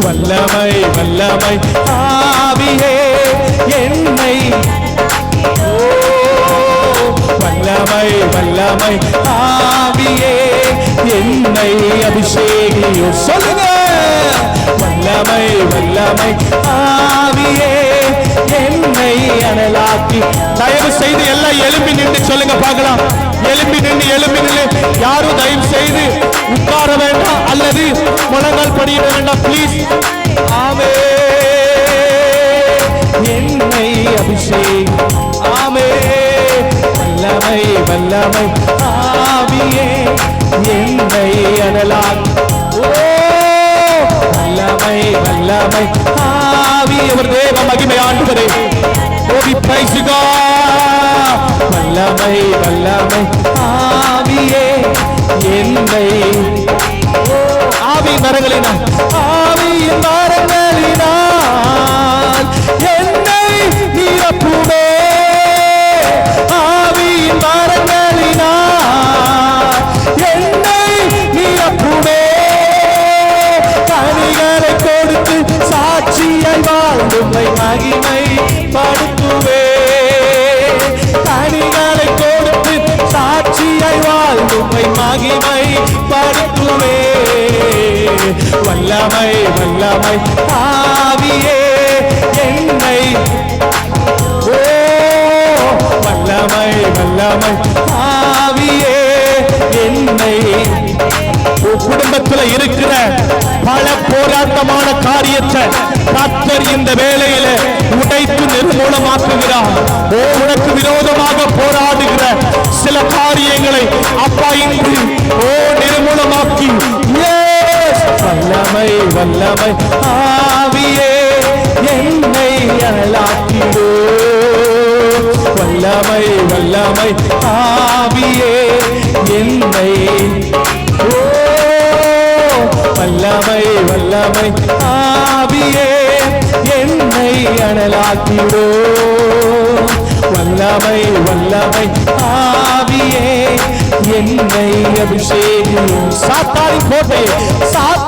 வல்லமை வல்லமை. ஆவியே என்னை. வல்லமை வல்லமை. ஆவியே என்னை அபிஷேகியோ. சொல்லுங்க. வல்லமை வல்லமை. ஆவியே என்னை அனலாக்கி. தயவு செய்து எல்லாம் எழும்பி நின்று சொல்லுங்க பார்க்கலாம். எழும்பி நின்று எழும்பி நின்று. யாரும் தயவு வேண்டாம் முழங்கால் படியிட வேண்டாம் பிளீஸ் ஆமே. என்னை அபிஷேக். ஆமே. வல்லமை வல்லமை. ஆவியே என்னை அனலாக் வல்லமை வல்லமை. ஆவி அவர் தேவ மகிமை ஆண்டுவரே. ஓவி பிரைசுகா வல்லமை வல்லமை. ஆவியே என்னை ஆவியின் ஆவியின் வரங்களினால் என்னை நிரப்புமே. ஆவியின் வரங்களினால் என்னை நிரப்புமே. கனிகளை கொடுத்து சாட்சியாய் வாழ்ந்துமை மகிமை படுத்துவே கனிகளை கொடுத்து சாட்சியை வாழ்ந்துமை மகிமை படுத்துவே வல்லமை வல்லமை ஆவியே என்னை. ஓ வல்லமை வல்லமை ஆவியே என்னை. குடும்பத்தில் குடும்பத்துல இருக்கிற பல போராட்டமான காரியத்தை கத்தர் இந்த வேளையில உடைத்து நிர்மூலமாக்குகிறார். ஓ உனக்கு விரோதமாக போராடுகிற சில காரியங்களை அப்பா இன்று ஓ வல்லமை ஆவியே என்னை அழலாக்கிடோ வல்லமை வல்லமை ஆவியே என்னை. வல்லமை வல்லமை ஆவியே என்னை அனலாக்கிடோ வல்லமை வல்லமை ஆவியே என்னை அபிஷேகம் சாத்தானின் கோட்டை சாத்தானின்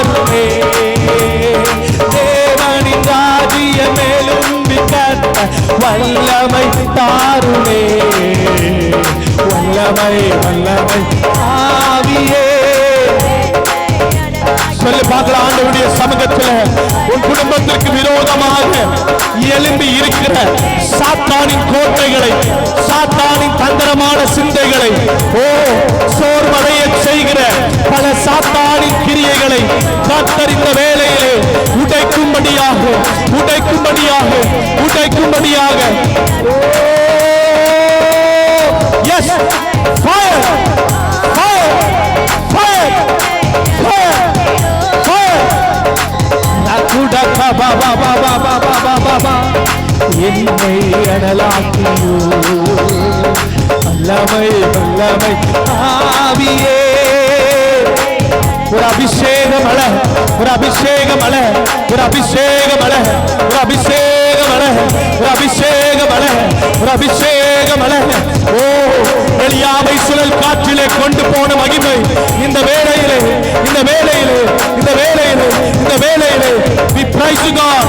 தாருமே தேவனின் ராஜ்ய மேலும்பி கட்ட வல்லமை தாருமே. வல்லமை வல்லமை ஆவியே. சொல்லி பார்க்கலாம் ஆண்டவுடைய சமூகத்தில் உன் குடும்பத்திற்கு விரோதமாக எழும்பி இருக்கிற சாத்தானின் கோட்டைகளை சாத்தானின் தந்திரமான சிந்தைகளை ஓ சோர்வடைய என்னை அனலாக்கியோ. வல்லமை வல்லமை ஆவியே. ஒரு அபிஷேக மலை ஒரு அபிஷேக மலை ஒரு அபிஷேக மலை ஒரு அபிஷேக மலை ஒரு அபிஷேக மலை ஒரு அபிஷேக மலை எளியாவை சுழல் காற்றிலே கொண்டு போன மகிமை இந்த வேலையிலே இந்த வேலையிலே இந்த வேலையிலே இந்த வேலையிலே வி பிரைஸ் காட்